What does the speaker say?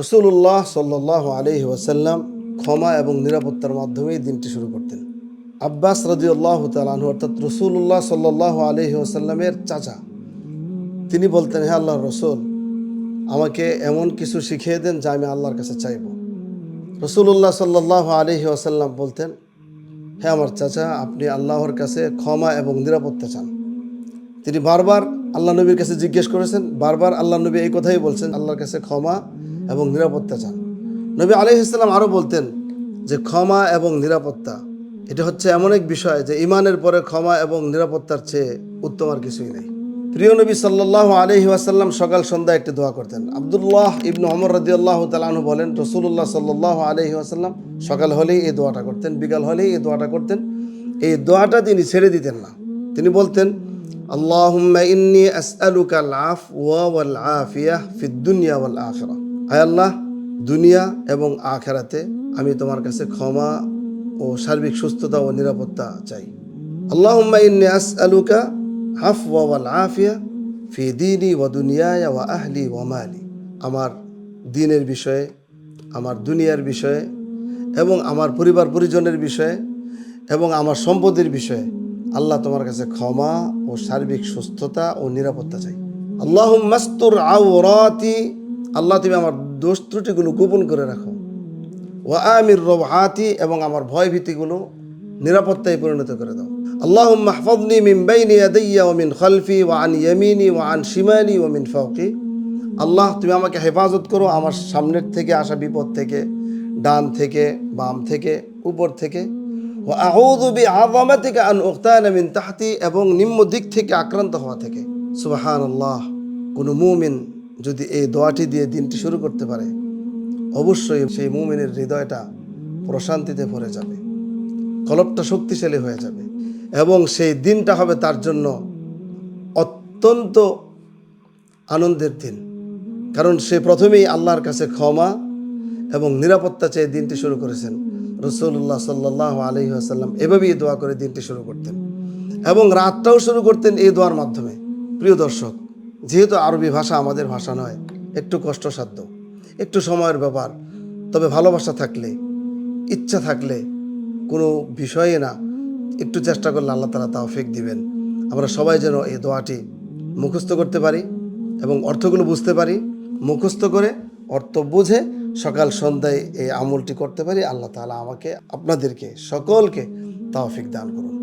রসুল্লাহ সাল্লাহ আলহি ওয়াসাল্লাম ক্ষমা এবং নিরাপত্তার মাধ্যমেই দিনটি শুরু করতেন। আব্বাস রাজিউল্লাহ তালাহু অর্থাৎ রসুল্লাহ সাল্লাহ আলহি ওয়াসাল্লামের চাচা। তিনি বলতেন, হে আল্লাহ রসুল, আমাকে এমন কিছু শিখিয়ে দেন যা আমি আল্লাহর কাছে চাইব। রসুল্লাহ সাল্লাহ আলহি ওয়াসাল্লাম বলতেন হ্যাঁ আমার চাচা, আপনি আল্লাহর কাছে ক্ষমা এবং নিরাপত্তা চান। তিনি বারবার আল্লাহ নবীর কাছে জিজ্ঞেস করেছেন, বারবার আল্লাহ নবী এই কথাই বলছেন, আল্লাহর কাছে ক্ষমা এবং নিরাপত্তা চান। নবী আলহিসাল্লাম আরও বলতেন যে, ক্ষমা এবং নিরাপত্তা, এটা হচ্ছে এমন এক বিষয় যে, ইমানের পরে ক্ষমা এবং নিরাপত্তার চেয়ে উত্তম আর কিছুই নেই। প্রিয় নবী সাল্লাহ আলহি আসাল্লাম সকাল সন্ধ্যা একটি দোয়া করতেন। আবদুল্লাহ ইবনু অমর রদি আল্লাহ তালাহু বলেন রসুল্লাহ সাল্লাহ আলহি ওয়াসাল্লাম সকাল হলেই এই দোয়াটা করতেন, বিকাল হলেই এই দোয়াটা করতেন। এই দোয়াটা তিনি ছেড়ে দিতেন না। তিনি বলতেন আল আফওয়া ওয়াল আফিয়া ফিদ দুনিয়া ওয়াল আখিরা আয় আল্লাহ, দুনিয়া এবং আখেরাতে আমি তোমার কাছে ক্ষমা ও সার্বিক সুস্থতা ও নিরাপত্তা চাই। আল্লাহুম্মা ইন্নি আসআলুকা আফওয়া ওয়াল আফিয়া ফি দীনি ওয়া দুনিয়ায়া ওয়া আহলি ওয়া মালি। আমার দিনের বিষয়ে, আমার দুনিয়ার বিষয়ে এবং আমার পরিবার পরিজনের বিষয়ে এবং আমার সম্পদের বিষয়ে আল্লাহ তোমার কাছে ক্ষমা ও সার্বিক সুস্থতা ও নিরাপত্তা চাই। আল্লাহ মাস্তুর আউরাতি আল্লাহ তুমি আমার দোষ ত্রুটিগুলো গোপন করে রাখো। ও আমির রবহাতি এবং আমার ভয় ভীতিগুলো নিরাপত্তায় পরিণত করে দাও। আল্লাহ মাহফদনি মিন বাইনি ইয়াদাইয়া ওয়া মিন খালফি ওয়া আন ইয়ামিনি ওয়া আন শিমালি ওয়া মিন ফাওকি। আল্লাহ তুমি আমাকে হেফাজত করো আমার সামনের থেকে আসা বিপদ থেকে, ডান থেকে, বাম থেকে, উপর থেকে। ও আউযু বিআযামাতিকা আন উগতানা মিন তাহতি এবং নিম্ন দিক থেকে আক্রান্ত হওয়া থেকে। সুবাহান আল্লাহ কোনো মুমিন যদি এই দোয়াটি দিয়ে দিনটি শুরু করতে পারে, অবশ্যই সেই মুমিনের হৃদয়টা প্রশান্তিতে ভরে যাবে, কলপটা শক্তিশালী হয়ে যাবে এবং সেই দিনটা হবে তার জন্য অত্যন্ত আনন্দের দিন। কারণ সে প্রথমেই আল্লাহর কাছে ক্ষমা এবং নিরাপত্তা চেয়ে দিনটি শুরু করেছেন। রসুল্লাহ সাল্লাহ আলহি আসাল্লাম এভাবেই দোয়া করে দিনটি শুরু করতেন। এবং রাতটাও শুরু করতেন এই দোয়ার মাধ্যমে। প্রিয় দর্শক, যেহেতু আরবি ভাষা আমাদের ভাষা নয়, একটু কষ্টসাধ্য, একটু সময়ের ব্যাপার। তবে ভালোবাসা থাকলে, ইচ্ছা থাকলে, কোনো বিষয়ে না, একটু চেষ্টা করলে আল্লাহ তালা তাও ফেক দিবেন। আমরা সবাই যেন এই দোয়াটি মুখস্থ করতে পারি এবং অর্থগুলো বুঝতে পারি, মুখস্থ করে অর্থ বুঝে সকাল সন্ধ্যায় এই আমলটি করতে পারি। আল্লাহ তালা আমাকে, আপনাদেরকে, সকলকে তাওফিক দান করুন।